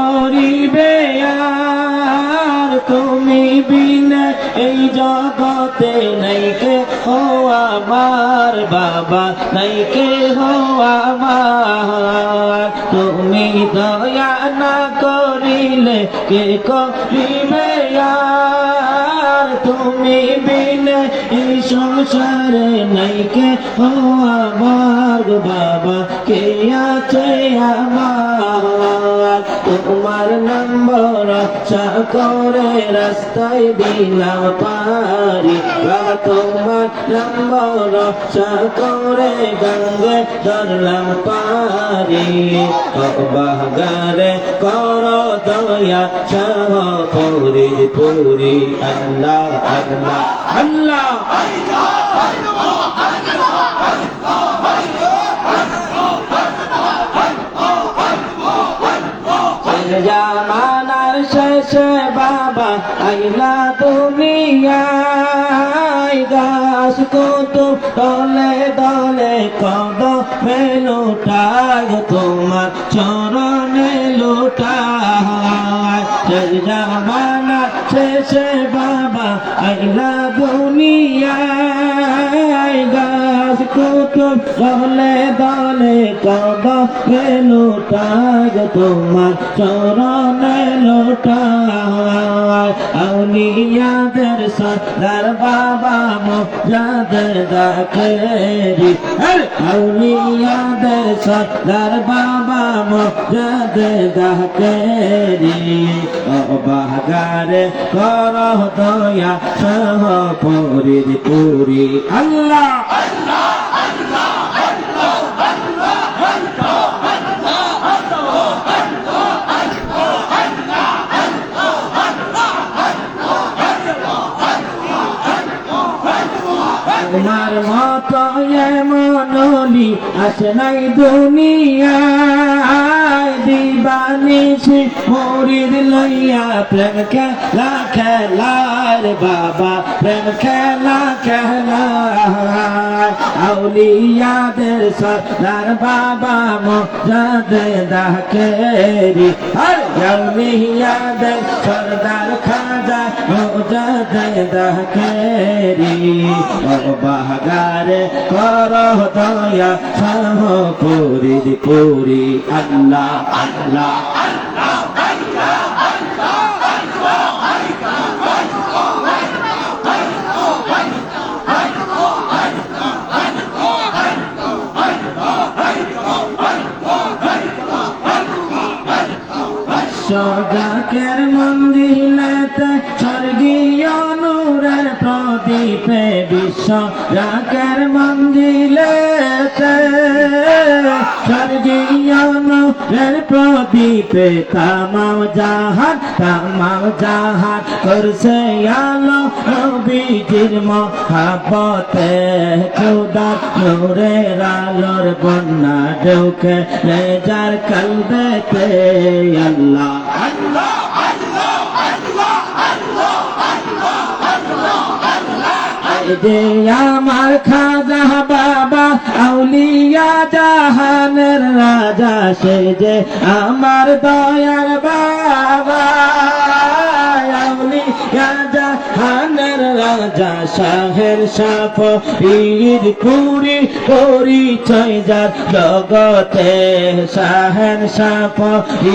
করিবে আর তুমি বিনে এই জগতে নাই কে হো আমার বাবা, নাই কে হো আমার। তুমি দয়া না করিলে কে করিবে আর? তুমি বিনে এই সংসারে নাই কে হো আমার বাবা, কে আছে আমার? তোমার নম্বর আচ্ছা করে রাস্তায় দিলাম পারি বাবা তোমার নম্বর আচ্ছা করে গঙ্গে ধরলাম পারি বাগারে কর দয়া সহ পুরি পুরি আল্লাহ আল্লাহ আল্লাহ। কদ মেলুটায় তোমার চরণে লুটায় জামানার শেষে বাবা আইলা দুনিয়ায়। গাছ কুতুব দলে দলে কদ মেলুটায় তোমার চরণে লুটায় আউলিয়াদের সর্দার বাবা মোজাদ দাকেরি আউলিয়াদের সর্দার বাবা মোজাদ দাকেরি ও বাগারে কর দয়া সহ পুরি পুরি। আল্লাহ! তোমার আসে নাই দুনিয়ায় দিবানিসি মরিদ লইয়া প্রেম খেলা, খেলার বাবা। প্রেম খেলা খেলার আউলিয়াদের সর্দার বাবা মজাদ দাকেরি আর আউলিয়াদের সর্দার খাজা মজাদ দাকেরি ও বাগারে কর দয়া সহ পুরি পুরি আল্লাহ আল্লাহ। সজাকের মন্দিরেতে স্বর্গীয় নূরের প্রদীপে বিশ্ব রাকের মন্দিরেতে স্বর্গীয় নূরের প্রদীপে তামাম জাহান তামাম জাহান করছে আলো নবীজির মহাপতে খুদা নূরের আলোর বন্যা ঢুকে রেজার কলবেতে আল্লাহ। যে আমার খাজা বাবা আউলিয়া জাহানের রাজা সে যে আমার দয়ার বাবা। আউলিয়া জাহানের রাজা শাহের সাপ, ঈদ কুড়ি পরিচয় যার জগতে। শাহের সাপ,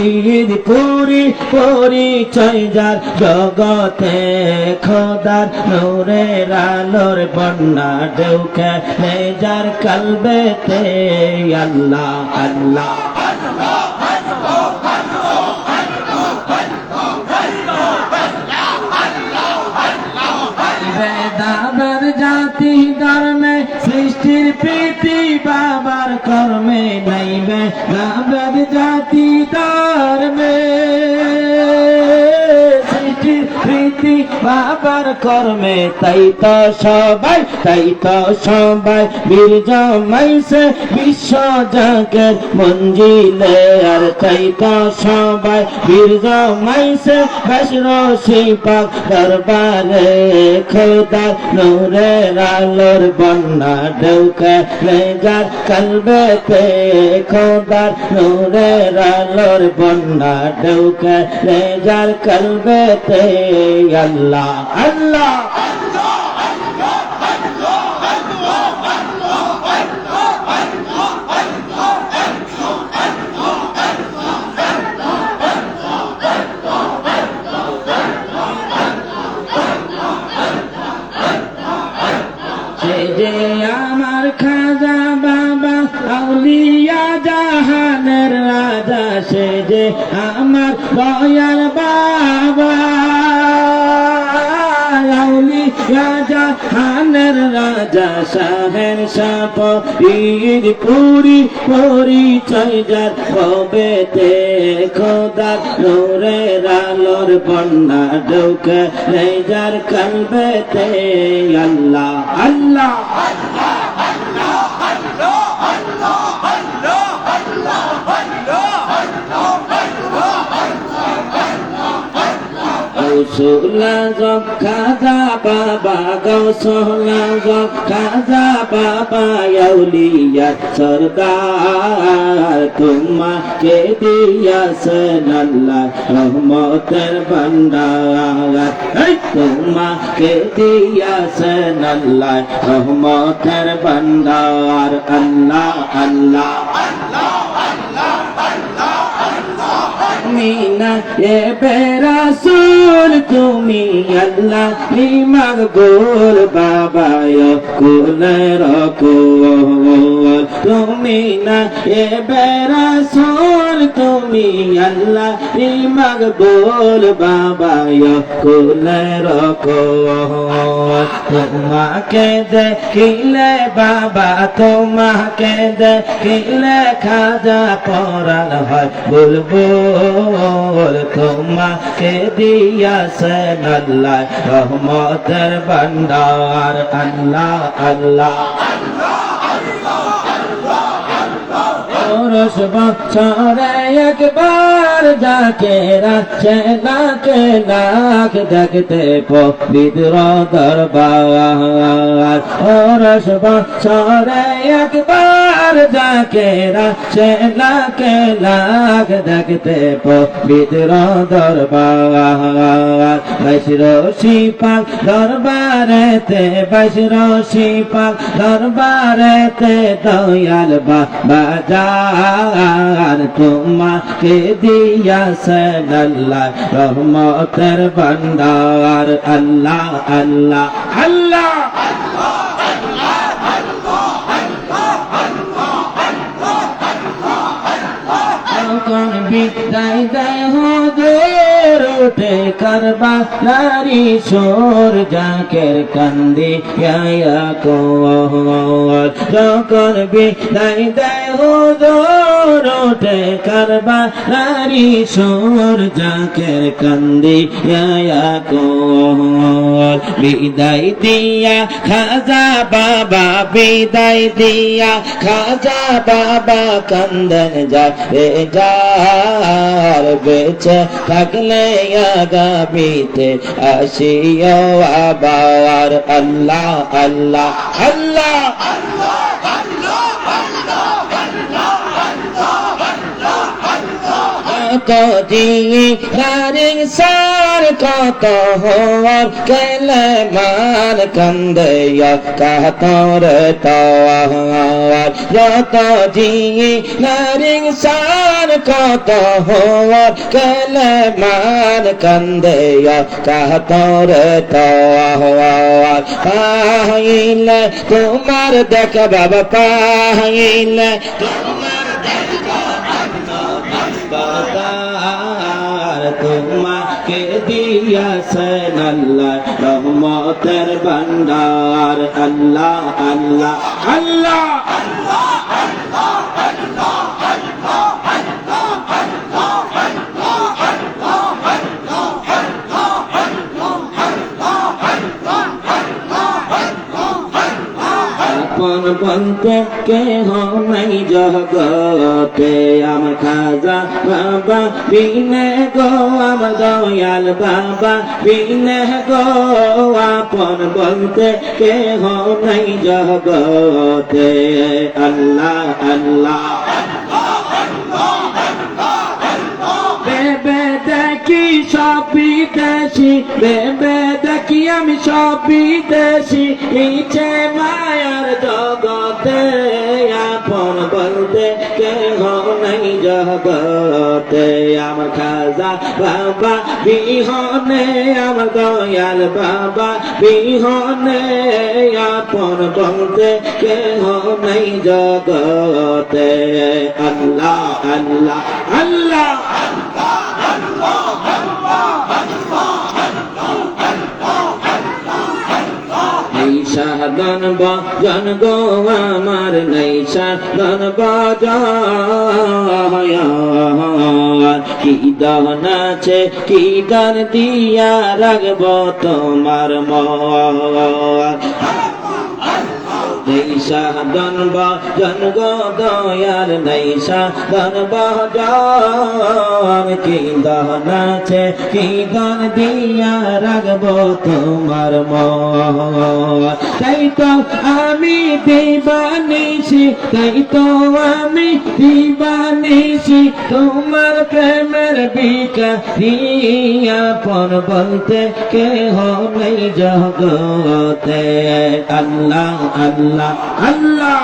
ঈদ কুড়ি পরিচয় যার জগতে। খোদার নূরের আলোর বন্যা ডেউকে যার কলবেতে। আল্লাহ আল্লাহ বেদাবের কর্মে নাইবে বেদাবের জাতি বাবার কর্মে, তাই তো সবাই, তাই তো সবাই বীর জমাইছে বিশ্ব জাগের মঞ্জিলে। আর তাই তো সবাই বীর জমাইছে বেশর শিপাক দরবারে। খোদা নূরের আলোর বন্যা ডৌকে লেজার কলবেতে। খোদার নূরের আলোর বন্যা ডৌকে লেজার কলবেতে। আল্লাহ আল্লাহ যে আমার খাজা বাবা আউলিয়া জাহানের রাজা সে যে আমার দয়াল বাবা জাহানের রাজা শাহের সাপ, ঈদ পুরি পরিচয় যার কবেতে খোদার নূরের রালোর বন্যা ডৌকে যার আল্লাহ আল্লাহ আল্লাহ। গৌসুলা জব খাজা বাবা, গৌসুলা জব খাজা বাবা, আউলিয়া সরদার। তোমাকে দিয়াছেন আল্লাহ রহমতের ভান্ডার তোমাকে দিয়াছেন আল্লাহ রহমতের ভান্ডার আল্লাহ আল্লাহ। মিনা এ বেরাসুল তুমি আল্লাহ নিমাগ গোল বাবা কুল রকুল। তুমি না, এ বেরাসুল তুমি আল্লাহ নিমাগ গোল বাবা কুল রকুল। তোমাকে দেখিলে বাবা, তোমাকে দেখিলে খাজা পরাল হয় বলব তোমাকে দিয়াছেন আল্লাহ, রহমতের ভান্ডার আল্লাহ আল্লাহ। বছরে একবার যাকে রাখছে নাকে নাক দেখতে পবিত্র দরবার। রস বছরে একবার যাকে রাখছে নাকে নাক দেখতে পবিত্র দরবার বৈশ্র শিপাক দরবারেতে বৈশ্র শিপাক দরবারেতে দয়াল বাবা যার তোমাকে দিয়াছেন আল্লাহ রহমতের ভান্ডার আল্লাহ আল্লাহ আল্লাহ যখন বিদায় দেয় হুজুর উঠে করবা নারী সোর জাকের কান্দি যখন বিদায় দেয় হুজুর উঠে করবা নারী সোর জাকের কান্দি কোল। বিদায় দিয়া খাজা বাবা, বিদায় দিয়া খাজা বাবা কান্দন রে যার বেঁচে থাকলে আগামীতে আসিও আবার। আল্লাহ আল্লাহ আল্লাহ কদি নারিং সার কত হওয়ার কেলে মান কন্দেয়া কাতর তাওয়ার। যত জি নারিং সার কত হওয়ার কেলে মান কন্দেয়া কাতর তাওয়ার। পাইলে তোমার দেখ বাবা পাইলে তোমার দিয়াছেন আল্লাহ রহমতের ভান্ডার আল্লাহ আল্লাহ আল্লাহ। আপন বলতে কেহ নাই জগতে, আমার খাজা বাবা বিনে গো, আমার দয়াল বাবা বিনে গো, আপন বলতে কেহ নাই জগতে। আল্লাহ আল্লাহ বেবে দেখি সব বিদেশি বেবে দেখি আমি সব বিদেশি। ইচ্ছে মায়ার জগতে আপন বলতে কেহ নাই জগতে। আমার খাজা বাবা বিহনে, আমার দয়াল বাবা বিহনে, আপন বলতে কেহ নাই জগতে। আল্লাহ আল্লাহ আল্লাহ এই সাধন বজন গো আমার নাই সাধন বজন কি দন আছে, কি দন দিয়া রাখব তোমার মন নেই সাধন বজন গো দয়াল নেই সাধন বজন কি দহন আছে, কি দন দিয়া রাখব তোমার তাই তো আমি দিবানিছি তাই তো আমি দিবানিছি তোমার প্রেমের বিকা পর বলতে কেহ নেই জগতে। আল্লাহ আল্লাহ। আল্লাহ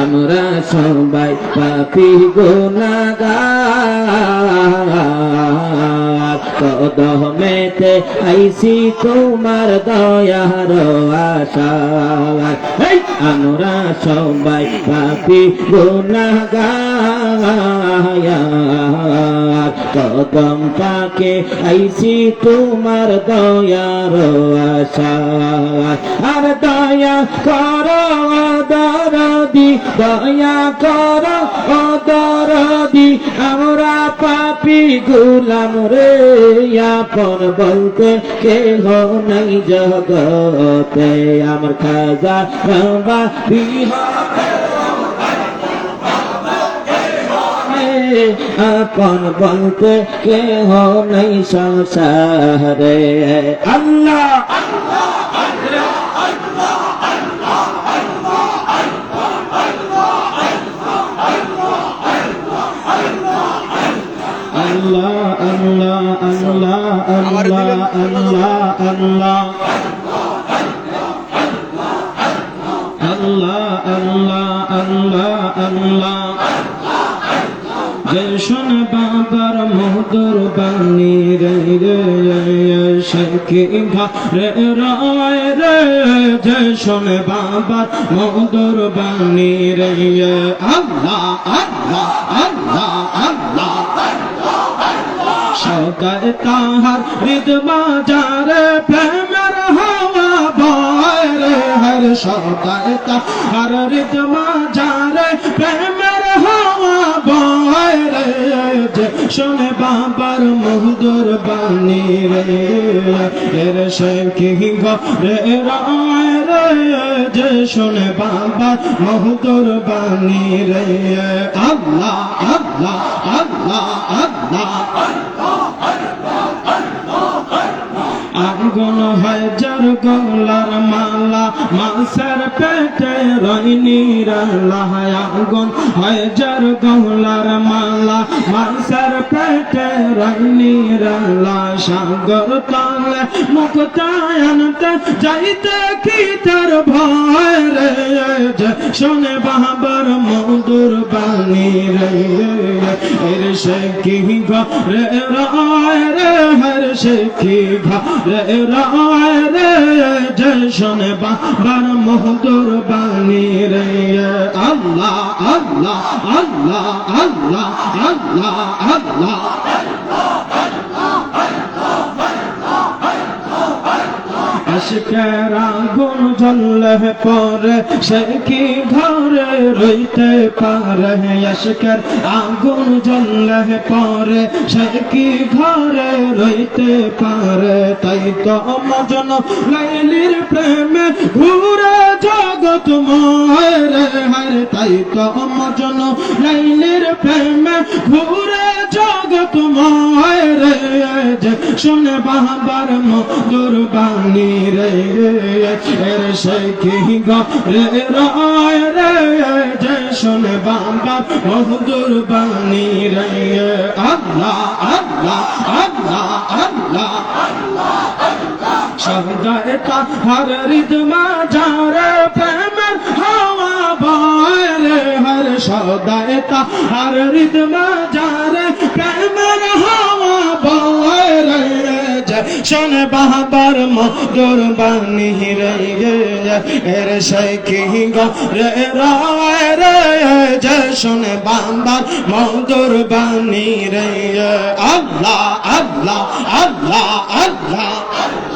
আমরা সবাই পাপি গুনাগার। কদমেতে আইসি তোমার দয়ার আশা আমরা সবাই পাপি গুনাগার কদম পাকে আইসি তোমার দয়ার আশা আর দয়া করো দরদি দয়া করো পাপি গুলাম রে, আপন বলতে কেহ নাই জগতে। আমার খাজা বিহারে আপন বলতে কেহ নাই সংসারে। আল্লাহ। আল্লাহ আল্লাহ আল্লাহ আল্লাহ আল্লাহ আল্লাহ আল্লাহ আল্লাহ আল্লাহ আল্লাহ। জয় শোন বাবার মধুর বাণী রে রে সখী ঘরে রয় রে জয় শোন বাবার মধুর বাণী রে আল্লাহ আল্লাহ আল্লাহ আল্লাহ। সদায় তাহার হৃদ বাজারে প্রেমের হওয়া বয় রে হর সদায় তাহার হৃদ বাজারে প্রেমের হওয়া বয় রে শোনে বাবার মহুদুর বাণী রে। এর শেখি রে, রায় রে শোনে বাবার মহুদুর বাণী রে। আল্লাহ আল্লাহ আল্লাহ আল্লাহ। আগুন হয় যার গলার মালা মাসের পেটে রইনি আগুন হয় যার গলার মালা মাসের পেটে রইনি সাগর তালে মুক্তায় যাইতে কি তার ভয় রে? শোনে বাবার মধুর বাণী রে, এর সে কি ঘরে রায় রে? হর সে কি ঘরে রায় রে? যে শোনে বাবার মধুর বাণী রে, আল্লাহ আল্লাহ আল্লাহ আল্লাহ আল্লাহ আল্লাহ। আগুন জ্বললে পরে সে কি ঘরে রইতে পারে? আশকের আগুন জ্বললে পরে সে কি ঘরে রইতে পারে? তাই তো মজন লাইলির প্রেমে ঘুরে জগৎ রে হরে। তাই তো মজন লাইলির প্রেমে ঘুরে জগৎ রে শুনে বাবার মধুর বাণী রে এর কি রে রায় রে যে শুনে বাবার মধুর বাণী রে আল্লাহ আল্লাহ আল্লাহ আল্লাহ সদায় তাহার রিদমা যারে প্রেমের হাওয়া বয় রে, হর সদায় তাহার রিদমা যারে প্রেমের হাওয়া বয় রে শোনে বাবার মধুর বাণী রে, এর কি গো রে, রায় রে শোনে বাবার মধুর বাণী রে আল্লাহ আল্লাহ আল্লাহ আল্লাহ।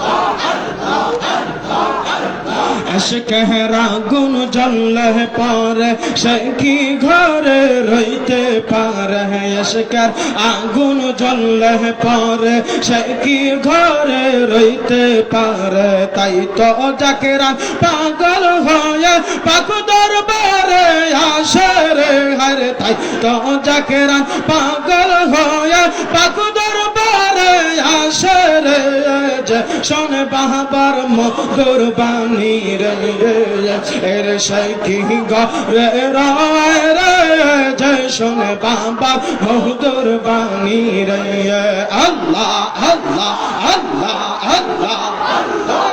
আশকেহরা গুন জ্বললে পরে, সে কি ঘরে রইতে পারে? আশকের আগুন জ্বললে পরে, সে কি ঘরে রইতে পারে? তাই তো জাকেরা পাগল হয়ে পাক দরবারে আসে রে হরে তাই তো জাকেরা পাগল হয়ে পাক দরবারে আসে রে শোনে বাবার মধুর বাণী রে। এর সাইকি রে রায় রে যে শোনে বাবার মধুর বাণী রে। আল্লাহ আল্লাহ আল্লাহ আল্লাহ।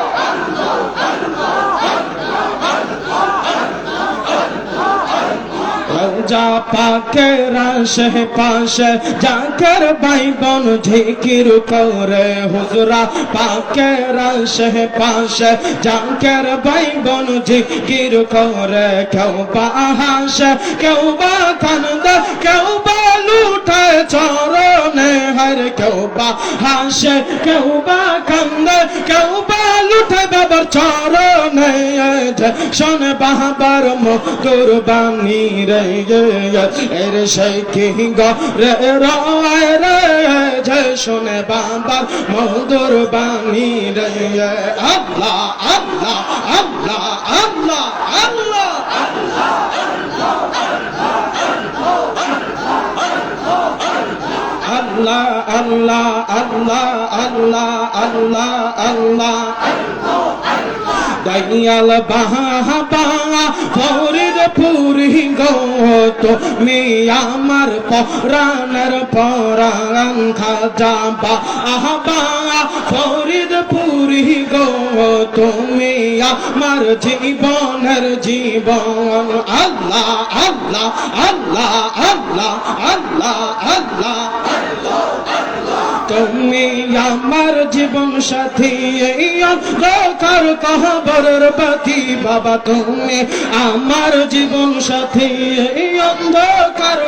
যা পাকে রাশে পাশে জাকের বাইবন ঝিকির করে হুজরা পাকে রাশে পাশে জাকের বাইবন ঝিকির করে কেউ বা হাসে, কেউ বা কান্দে, কেউ বা লুঠে চরণে হর। কেউ বা হাসে, কেউ বা কান্দে, কেউ বা লুঠে বাবার চরণে শোনে শোনে বাহাবার মধুর বাণী রে এর সেই কি রে রে শোনে বাবার মধুর বাণী রে আল্লাহ আল্লাহ আল্লাহ আল্লাহ আল্লাহ Allah, Allah, Allah, Allah, Allah, Allah, Allah. Dayal বাবা ফরিদ পুরি গো তুমি আমার পরাণের পরাণ খাজা বাবা ফরিদ পুরি গো তুমি আমার জীবনের জীবন। আল্লাহ আল্লাহ আল্লাহ আল্লাহ আল্লাহ আল্লাহ। তুমি আমার জীবন সাথী, এই অন্ধকার কহবরের বাতি বাবা, তুমি আমার জীবন সাথী, এই অন্ধকার